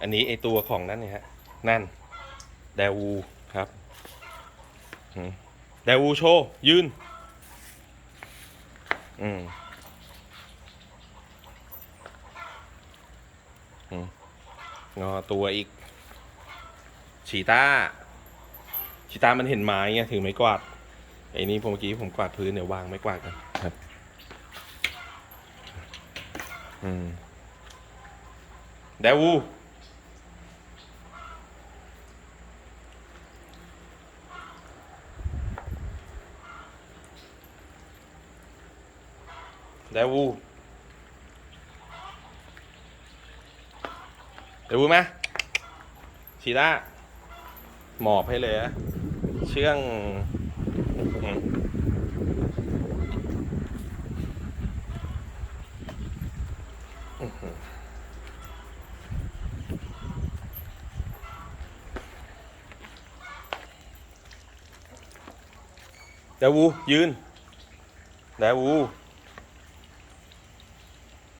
อันนี้ไอตัวของนั่นเนี่ยฮะ นั่น แดวูครับแดวูโชว์ยืนอืมอืมงอตัวอีก ชีตาชีตามันเห็นไม้ไงถือไม้กวาดไอ้นี่ผมเมื่อกี้ผมกวาดพื้นเดี๋ยววางไม้กวาดกันครับ อืมแดวู เดวูเดวูไหมชีต้าหมอบให้เลยอะเชื่องเดวูยืนเดวู